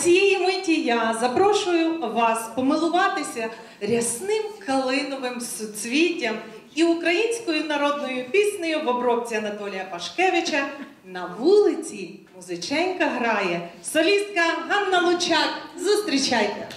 цієї миті я запрошую вас помилуватися рясним калиновим суцвіттям і українською народною піснею в обробці Анатолія Пашкевича на вулиці музиченька грає. Солістка Ганна Лучак. Зустрічайте!